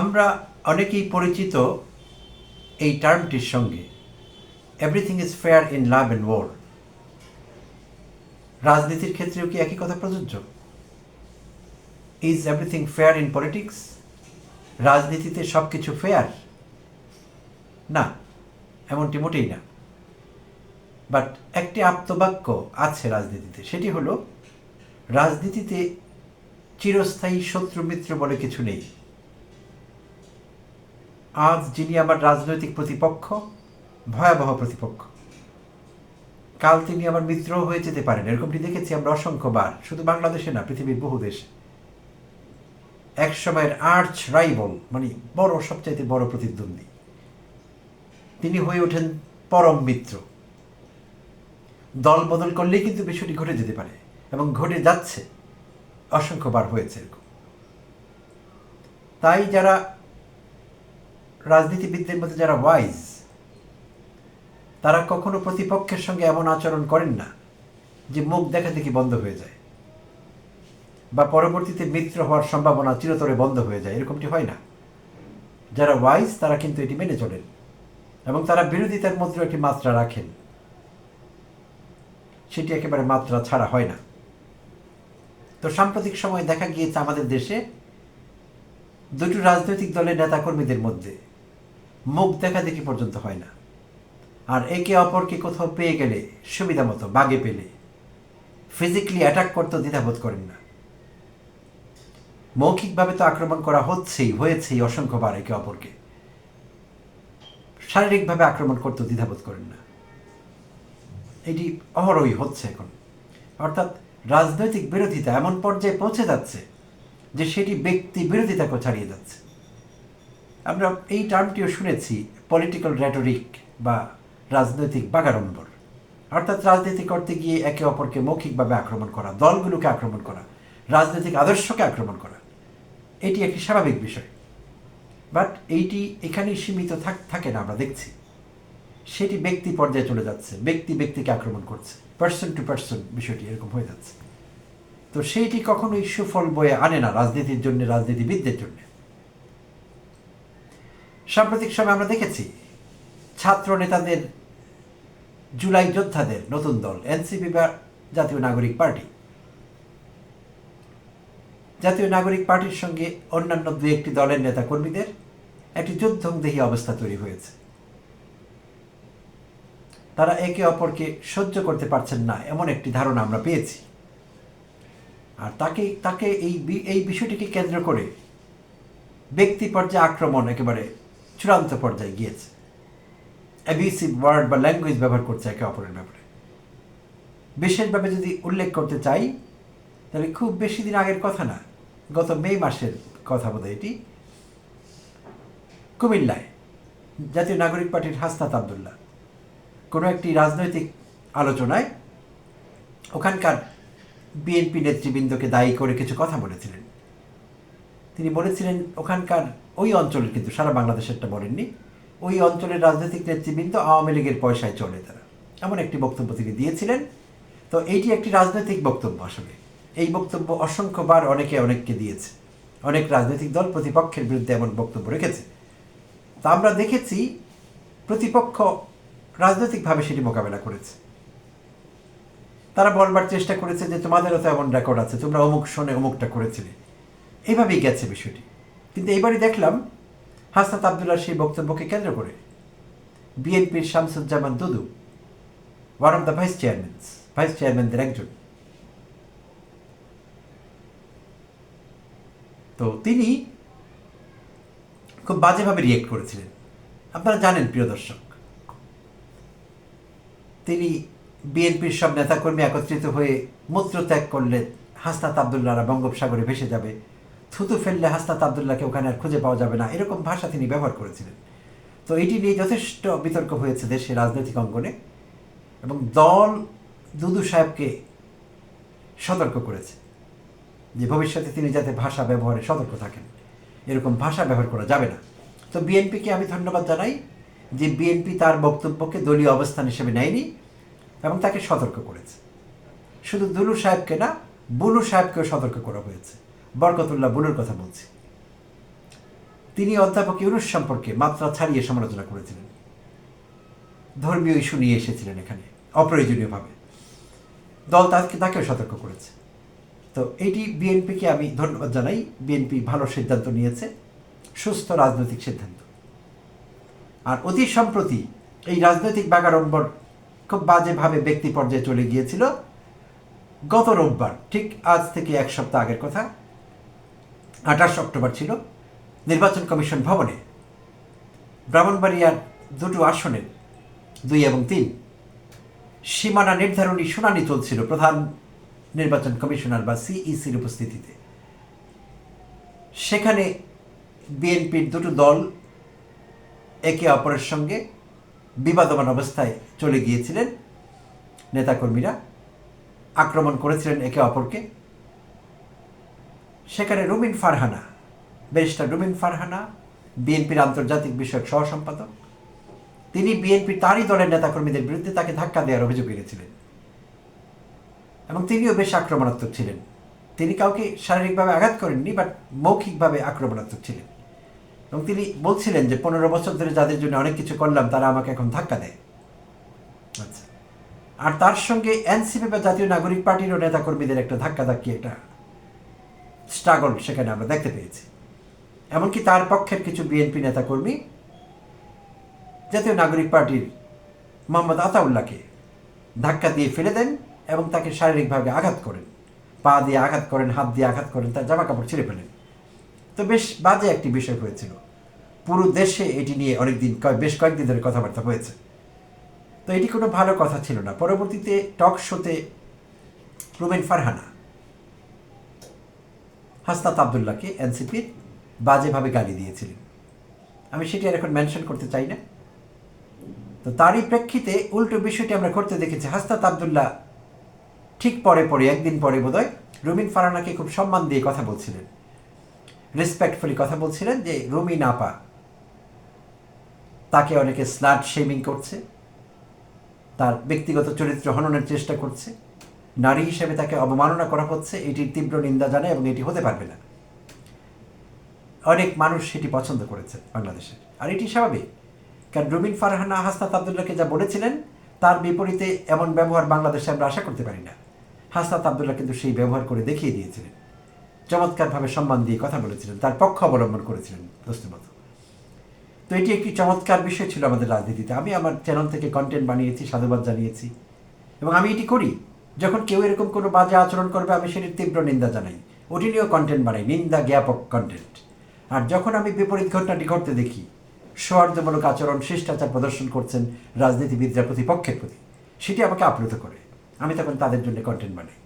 আমরা অনেকেই পরিচিত এই টার্মটির সঙ্গে। Everything is fair in love and war রাজনীতির ক্ষেত্রেও কি একই কথা প্রযোজ্য? Is everything fair in politics রাজনীতিতে সব কিছু ফেয়ার না, এমনটি মোটেই না। বাট একটি আপ্তবাক্য আছে রাজনীতিতে, সেটি হলো, রাজনীতিতে চিরস্থায়ী শত্রু মিত্র বলে কিছু নেই। আজ যিনি আমার রাজনৈতিক প্রতিপক্ষ, ভয়াবহ প্রতিপক্ষ। কাল তিনি আমার মিত্রও হয়ে যেতে পারেন। এরকমটি দেখেছি আমরা অসংখ্যবার। শুধু বাংলাদেশে না, পৃথিবীর বহু দেশে। এক সময়ের আর্চ রাইবল মানে বড়, সবচাইতে বড় প্রতিদ্বন্দ্বী। তিনি হয়ে ওঠেন পরম মিত্র। দল বদল করলেই কিন্তু বিষয়টি ঘটে যেতে পারে এবং ঘটে যাচ্ছে। অসংখ্যবার হয়েছে এরকম। তাই যারা রাজনীতিবিদদের মধ্যে যারা ওয়াইজ তারা কখনো প্রতিপক্ষের সঙ্গে এমন আচরণ করেন না যে মুখ দেখা দেখি বন্ধ হয়ে যায় বা পরবর্তীতে মিত্র হওয়ার সম্ভাবনা চিরতরে বন্ধ হয়ে যায়। এরকমটি হয় না। যারা ওয়াইজ তারা কিন্তু এটি মেনে চলেন এবং তারা বিরোধিতার মধ্যে একটি মাত্রা রাখেন। সেটি একেবারে মাত্রা ছাড়া হয় না। তো সাম্প্রতিক সময়ে দেখা গিয়েছে আমাদের দেশে দুটো রাজনৈতিক দলের নেতাকর্মীদের মধ্যে মুখ দেখা দেখি পর্যন্ত হয় না। আর একে অপরকে কোথাও পেয়ে গেলে সুবিধা মতো, বাগে পেলে। ফিজিক্যালি অ্যাটাক করতে দ্বিধাবোধ করেন না। মৌখিকভাবে তো আক্রমণ করা হচ্ছেই, হয়েছেই অসংখ্যবার একে অপরকে। শারীরিকভাবে আক্রমণ করতে দ্বিধাবোধ করেন না। এটি অহরহই হচ্ছে এখন। অর্থাৎ রাজনৈতিক বিরোধিতা এমন পর্যায়ে পৌঁছে যাচ্ছে যে সেটি ব্যক্তি বিরোধিতাকে ছাড়িয়ে যাচ্ছে। আমরা এই টার্মটিও শুনেছি পলিটিক্যাল র্যাটোরিক বা রাজনৈতিক বাগাড়ম্বর অর্থাৎ রাজনীতি করতে গিয়ে একে অপরকে মৌখিকভাবে আক্রমণ করা, দলগুলোকে আক্রমণ করা, রাজনৈতিক আদর্শকে আক্রমণ করা, এটি একটি স্বাভাবিক বিষয়। বাট এইটি এখানেই সীমিত থাক থাকে না, আমরা দেখছি। সেটি ব্যক্তি পর্যায়ে চলে যাচ্ছে, ব্যক্তি ব্যক্তিকে আক্রমণ করছে পার্সন টু পার্সন বিষয়টি এরকম হয়ে যাচ্ছে। তো সেইটি কখনোই সুফল বয়ে আনে না রাজনীতির জন্য, রাজনীতিবিদদের জন্য। সাম্প্রতিক সময় আমরা দেখেছি ছাত্র নেতাদের, জুলাই যোদ্ধাদের নতুন দল, এনসিপি বা জাতীয় নাগরিক পার্টি। জাতীয় নাগরিক পার্টির সঙ্গে অন্যান্য দু একটি দলের নেতা কর্মীদের একটি যুদ্ধংদেহী অবস্থা তৈরি হয়েছে। তারা একে অপরকে সহ্য করতে পারছেন না, এমন একটি ধারণা আমরা পেয়েছি। আর তাকে তাকে এই এই বিষয়টিকে কেন্দ্র করে ব্যক্তি পর্যায়ে আক্রমণ একেবারে চূড়ান্ত পর্যায়ে গিয়েছে। অ্যাবিসিভ ওয়ার্ড বা ল্যাঙ্গুয়েজ ব্যবহার করছে একে অপরের ব্যাপারে। বিশেষভাবে যদি উল্লেখ করতে চাই, তাহলে খুব বেশি দিন আগের কথা না, গত মে মাসের কথা বোধ এটি। কুমিল্লায় জাতীয় নাগরিক পার্টির হাসনাত আবদুল্লাহ। কোনো একটি রাজনৈতিক আলোচনায় ওখানকার বিএনপি নেতৃবৃন্দকে দায়ী করে কিছু কথা বলেছিলেন। তিনি বলেছিলেন, ওখানকার ওই অঞ্চলের কিন্তু সারা বাংলাদেশেরটা বলেননি, ওই অঞ্চলের রাজনৈতিক নেতৃবৃন্দ আওয়ামী লীগের পয়সায় চলে তারা। এমন একটি বক্তব্য তিনি দিয়েছিলেন। তো এইটি একটি রাজনৈতিক বক্তব্য আসলে। এই বক্তব্য অসংখ্যবার অনেকে অনেককে দিয়েছে। অনেক রাজনৈতিক দল প্রতিপক্ষের বিরুদ্ধে এমন বক্তব্য রেখেছে। তা আমরা দেখেছি প্রতিপক্ষ রাজনৈতিকভাবে সেটি মোকাবেলা করেছে। তারা বলবার চেষ্টা করেছে যে, তোমাদেরও তো এমন রেকর্ড আছে, তোমরা অমুক শোনে অমুকটা করেছিলে। এইভাবেই গেছে বিষয়টি। কিন্তু এইবারই দেখলাম হাসনাত আবদুল্লাহ সেই বক্তব্যকে কেন্দ্র করে। বিএনপির Shamsuzzaman Dudu one of the vice chairman vice চেয়ারম্যানদের একজন। তো তিনি খুব বাজেভাবে রিয়েক্ট করেছিলেন। আপনারা জানেন, প্রিয় দর্শক, তিনি বিএনপির সব নেতাকর্মী একত্রিত হয়ে মূত্র ত্যাগ করলে হাসনাত আবদুল্লাহরা বঙ্গোপসাগরে ভেসে যাবে। থুতু ফেললে হাসনাত আবদুল্লাহকে ওখানে আর খুঁজে পাওয়া যাবে না। এরকম ভাষা তিনি ব্যবহার করেছিলেন। তো এটি নিয়ে যথেষ্ট বিতর্ক হয়েছে দেশের রাজনৈতিক অঙ্গনে এবং দল দুদু সাহেবকে সতর্ক করেছে যে ভবিষ্যতে তিনি যাতে ভাষা ব্যবহারে সতর্ক থাকেন। এরকম ভাষা ব্যবহার করা যাবে না। তো বিএনপিকে আমি ধন্যবাদ জানাই যে বিএনপি তার বক্তব্যকে দলীয় অবস্থান হিসেবে নেয়নি এবং তাকে সতর্ক করেছে। শুধু দুলু সাহেবকে না, বুলু সাহেবকেও সতর্ক করা হয়েছে। বরকতুল্লাহ বুলুর কথা বলছি। তিনি অধ্যাপক ইউনুস সম্পর্কে মাত্রা ছাড়িয়ে সমালোচনা করেছিলেন। ধর্মীয় ইস্যু নিয়ে এসেছিলেন এখানে, অপ্রয়োজনীয়ভাবে। দল তাকে তাকেও সতর্ক করেছে। তো এটি বিএনপিকে আমি ধন্যবাদ জানাই। বিএনপি ভালো সিদ্ধান্ত নিয়েছে, সুস্থ রাজনৈতিক সিদ্ধান্ত। আর অতি সম্প্রতি এই রাজনৈতিক বাগাড়ম্বর খুব বাজেভাবে ব্যক্তি পর্যায়ে চলে গিয়েছিল। গত রোববার, ঠিক আজ থেকে এক সপ্তাহ আগের কথা আঠাশ অক্টোবর ছিল নির্বাচন কমিশন ভবনে। ব্রাহ্মণবাড়িয়ার দুটো আসনের দুই এবং তিন। সীমানা নির্ধারণী শুনানি চলছিল প্রধান নির্বাচন কমিশনার বা সিইসির উপস্থিতিতে। সেখানে বিএনপির দুটো দল একে অপরের সঙ্গে বিবাদমান অবস্থায় চলে গিয়েছিলেন। নেতাকর্মীরা আক্রমণ করেছিলেন একে অপরকে। সেখানে রুমিন ফারহানা, ব্যারিস্টার রুমিন ফারহানা, বিএনপির আন্তর্জাতিক বিষয়ক সহ সম্পাদক তিনি বিএনপির তারই দলের নেতাকর্মীদের বিরুদ্ধে তাকে ধাক্কা দেওয়ার অভিযোগ এনেছিলেন। এবং তিনিও বেশ আক্রমণাত্মক ছিলেন। তিনি কাউকে শারীরিকভাবে আঘাত করেননি, বাট মৌখিকভাবে আক্রমণাত্মক ছিলেন। এবং তিনি বলছিলেন যে, পনেরো বছর ধরে যাদের জন্য অনেক কিছু করলাম, তারা আমাকে এখন ধাক্কা দেয়। আচ্ছা। আর তার সঙ্গে এনসিপি বা জাতীয় নাগরিক পার্টিরও নেতাকর্মীদের একটা ধাক্কা ধাক্কি একটা স্ট্রাগল সেখানে আমরা দেখতে পেয়েছি। এমনকি তার পক্ষের কিছু বিএনপি নেতাকর্মী, জাতীয় নাগরিক পার্টির মোহাম্মদ আতাউল্লাহকে ধাক্কা দিয়ে ফেলে দেন এবং তাকে শারীরিকভাবে আঘাত করেন। পা দিয়ে আঘাত করেন, হাত দিয়ে আঘাত করেন, তার জামা কাপড় ছিঁড়ে ফেলেন। তো বেশ বাজে একটি বিষয় হয়েছিল। পুরো দেশে এটি নিয়ে অনেকদিন বেশ কয়েকদিন ধরে কথাবার্তা হয়েছে। তো এটি কোনো ভালো কথা ছিল না। পরবর্তীতে টক শোতে রুবেন ফারহানা হাসনাত আবদুল্লাহকে এনসিপির বাজেভাবে গালি দিয়েছিলেন। আমি সেটি আর এখন মেনশন করতে চাই না। তো তারই প্রেক্ষিতে উল্টো বিষয়টি আমরা করতে দেখেছি, হাসনাত আবদুল্লাহ ঠিক পরে পরে, একদিন পরে বোধহয় রুমিন ফারানাকে খুব সম্মান দিয়ে কথা বলছিলেন। রেসপেক্টফুলি কথা বলছিলেন যে রুমিন আপা তাকে অনেকে স্লাট শেমিং করছে, তার ব্যক্তিগত চরিত্র হননের চেষ্টা করছে। নারী হিসেবে তাকে অবমাননা করা হচ্ছে, এটির তীব্র নিন্দা জানায় এবং এটি হতে পারবে না। অনেক মানুষ সেটি পছন্দ করেছে বাংলাদেশে। আর এটি স্বাভাবিক। কারণ রুমিন ফারহানা, হাসনাত আবদুল্লাহকে যা বলেছিলেন, তার বিপরীতে এমন ব্যবহার বাংলাদেশে আমরা আশা করতে পারি না। হাসনাত আবদুল্লাহ কিন্তু সেই ব্যবহার করে দেখিয়ে দিয়েছিলেন। চমৎকারভাবে সম্মান দিয়ে কথা বলেছিলেন, তার পক্ষ অবলম্বন করেছিলেন দোস্তিমতো তো এটি একটি চমৎকার বিষয় ছিল আমাদের রাজনীতিতে। আমি আমার চ্যানেল থেকে কন্টেন্ট বানিয়েছি, সাধুবাদ জানিয়েছি। এবং আমি এটি করি। যখন কেউ এরকম কোনো বাজে আচরণ করবে, আমি সেটির তীব্র নিন্দা জানাই। ওটি নিয়েও কন্টেন্ট বানাই নিন্দা জ্ঞাপক কন্টেন্ট আর যখন আমি বিপরীত ঘটনাটি ঘটতে দেখি, সৌহার্দ্যমূলক আচরণ, শিষ্টাচার প্রদর্শন করছেন রাজনীতিবিদরা প্রতিপক্ষের প্রতি, সেটি আমাকে আপ্লুত করে। আমি তখন তাদের জন্য কন্টেন্ট বানাই।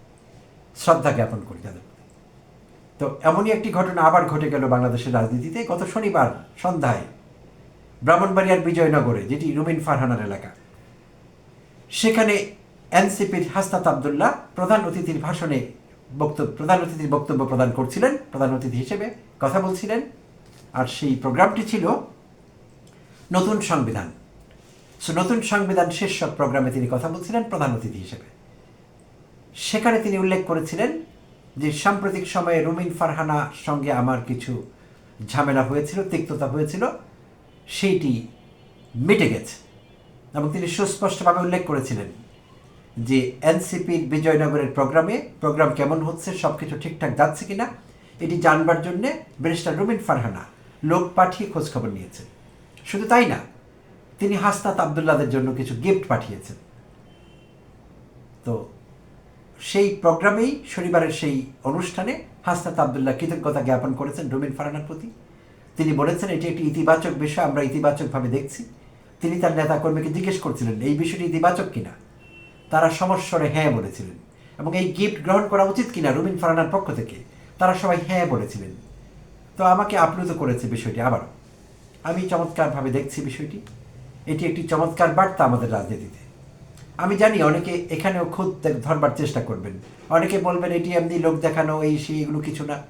শ্রদ্ধা জ্ঞাপন করি তাদের তো এমনই একটি ঘটনা আবার ঘটে গেল বাংলাদেশের রাজনীতিতে গত শনিবার সন্ধ্যায় ব্রাহ্মণবাড়িয়ার বিজয়নগরে, যেটি রুমিন ফারহানার এলাকা। সেখানে এনসিপির হাসনাত আবদুল্লাহ প্রধান অতিথির ভাষণে বক্তব্য প্রধান অতিথির বক্তব্য প্রদান করছিলেন, প্রধান অতিথি হিসেবে কথা বলছিলেন। আর সেই প্রোগ্রামটি ছিল নতুন সংবিধান। সো নতুন সংবিধান শীর্ষক প্রোগ্রামে তিনি কথা বলছিলেন, প্রধান অতিথি হিসেবে। সেখানে তিনি উল্লেখ করেছিলেন যে, সাম্প্রতিক সময়ে রুমিন ফারহানা সঙ্গে আমার কিছু ঝামেলা হয়েছিল, তিক্ততা হয়েছিল। সেইটি মিটে গেছে এবং তিনি সুস্পষ্টভাবে উল্লেখ করেছিলেন। যে এনসিপির বিজয়নগরের প্রোগ্রামে, প্রোগ্রাম কেমন হচ্ছে সব কিছু ঠিকঠাক যাচ্ছে কিনা, এটি জানবার জন্যে ব্যারিস্টার রুমিন ফারহানা লোক পাঠিয়ে খোঁজখবর নিয়েছেন। শুধু তাই না, তিনি হাসনাত আবদুল্লাদের জন্য কিছু গিফট পাঠিয়েছেন। তো সেই প্রোগ্রামেই, শনিবারের সেই অনুষ্ঠানে হাসনাত আবদুল্লাহ কৃতজ্ঞতা জ্ঞাপন করেছেন রুমিন ফারহানার প্রতি। তিনি বলেছেন, এটি একটি ইতিবাচক বিষয়, আমরা ইতিবাচকভাবে দেখছি। তিনি তার নেতাকর্মীকে জিজ্ঞেস করছিলেন, এই বিষয়টি ইতিবাচক কিনা? তারা সমস্বরে হ্যাঁ বলেছিলেন। এবং এই গিফট গ্রহণ করা উচিত কিনা রুমিন ফারানার পক্ষ থেকে, তারা সবাই হ্যাঁ বলেছিলেন। তো আমাকে আপ্লুত করেছে বিষয়টি আবারও। আমি চমৎকারভাবে দেখছি বিষয়টি। এটি একটি চমৎকার বার্তা আমাদের রাজনীতিতে। আমি জানি অনেকে এখানেও খুদ ধরবার চেষ্টা করবেন। অনেকে বলবেন এটি এমনি লোক দেখানো এই সেই এগুলো কিছু না।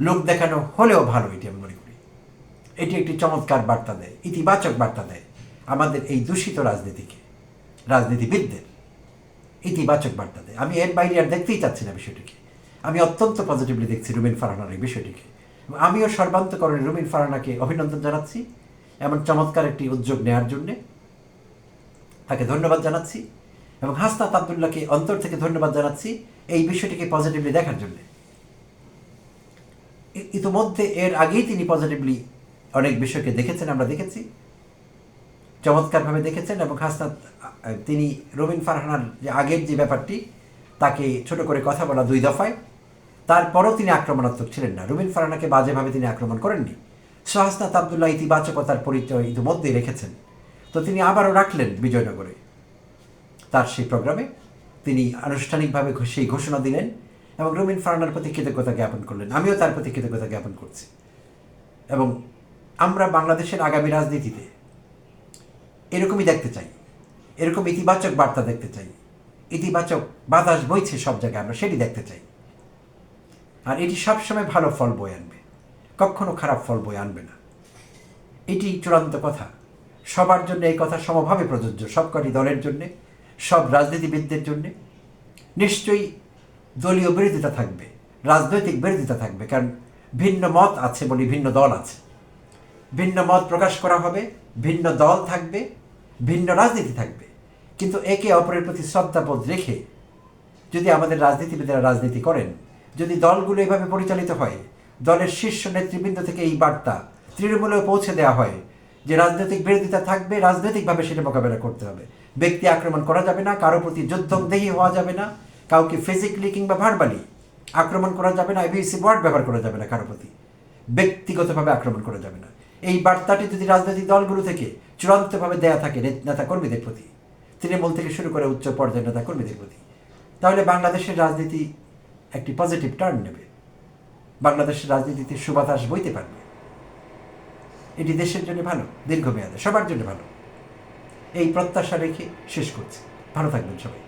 লোক দেখানো হলেও ভালো, এটি আমি মনে করি। এটি একটি চমৎকার বার্তা দেয়, ইতিবাচক বার্তা দেয় আমাদের এই দূষিত রাজনীতিকে। রাজনীতিবিদদের। ইতিবাচক বার্তা দেয় আমি এর বাইরে আর দেখতেই চাচ্ছি না বিষয়টিকে। আমি অত্যন্ত পজিটিভলি দেখছি রুবেন ফারহানার এই বিষয়টিকে। আমিও সর্বান্তকরণে রুমিন ফারানাকে অভিনন্দন জানাচ্ছি এমন চমৎকার একটি উদ্যোগ নেওয়ার জন্যে তাকে ধন্যবাদ জানাচ্ছি এবং হাসনাত আবদুল্লাহকে অন্তর থেকে ধন্যবাদ জানাচ্ছি এই বিষয়টিকে পজিটিভলি দেখার জন্য। ইতিমধ্যে এর আগেই তিনি পজিটিভলি অনেক বিষয়কে দেখেছেন, আমরা দেখেছি। চমৎকারভাবে দেখেছেন এবং হাসনাত তিনি রবিন ফারহানার যে আগের যে ব্যাপারটি, তাকে ছোট করে কথা বলা দুই দফায়। তারপরও তিনি আক্রমণাত্মক ছিলেন না। রুবিন ফারহানাকে বাজেভাবে তিনি আক্রমণ করেননি। সোহাসনাত আবদুল্লাহ ইতিবাচকতার পরিচয় ইতিমধ্যেই রেখেছেন। তো তিনি আবারও রাখলেন বিজয়নগরে। তার সেই প্রোগ্রামে তিনি আনুষ্ঠানিকভাবে সেই ঘোষণা দিলেন এবং রুমিন ফারানার প্রতি কৃতজ্ঞতা জ্ঞাপন করলেন। আমিও তার প্রতি কৃতজ্ঞতা জ্ঞাপন করছি। এবং আমরা বাংলাদেশের আগামী রাজনীতিতে এরকমই দেখতে চাই। এরকম ইতিবাচক বার্তা দেখতে চাই। ইতিবাচক বাতাস বইছে সব জায়গায় আমরা, সেটি দেখতে চাই। আর এটি সবসময় ভালো ফল বয়ে আনবে। কখনো খারাপ ফল বয়ে আনবে না। এটি চূড়ান্ত কথা। সবার জন্য এই কথা সমভাবে প্রযোজ্য, সবকটি দলের জন্যে, সব রাজনীতিবিদদের জন্যে। নিশ্চয়ই দলীয় বিরোধিতা থাকবে, রাজনৈতিক বিরোধিতা থাকবে, কারণ ভিন্ন মত আছে বলে ভিন্ন দল আছে। ভিন্ন মত প্রকাশ করা হবে ভিন্ন দল থাকবে, ভিন্ন রাজনীতি থাকবে। কিন্তু একে অপরের প্রতি শ্রদ্ধাবোধ রেখে যদি আমাদের রাজনীতিবিদেরা রাজনীতি করেন, যদি দলগুলো এভাবে পরিচালিত হয়, দলের শীর্ষ নেতৃবৃন্দ থেকে এই বার্তা তৃণমূলেও পৌঁছে দেওয়া হয় যে রাজনৈতিক বিরোধিতা থাকবে, রাজনৈতিকভাবে সেটা মোকাবেলা করতে হবে। ব্যক্তি আক্রমণ করা যাবে না, কারও প্রতি যুদ্ধদেহী হওয়া যাবে না, কাউকে ফিজিক্যালি কিংবা ভার্বালি আক্রমণ করা যাবে না এবিসি ওয়ার্ড ব্যবহার করা যাবে না কারও প্রতি। ব্যক্তিগতভাবে আক্রমণ করা যাবে না। এই বার্তাটি যদি রাজনৈতিক দলগুলো থেকে চূড়ান্তভাবে দেয়া থাকে নেতা কর্মীদের প্রতি, তৃণমূল থেকে শুরু করে উচ্চ পর্যায়ের নেতা কর্মীদের প্রতি, তাহলে বাংলাদেশের রাজনীতি একটি পজিটিভ টার্ন নেবে। বাংলাদেশের রাজনীতিতে সুবাতাস বইতে পারবে। এটি দেশের জন্য ভালো, দীর্ঘমেয়াদে, সবার জন্য ভালো। এই প্রত্যাশা রেখে শেষ করছি। ভালো থাকবেন সবাই।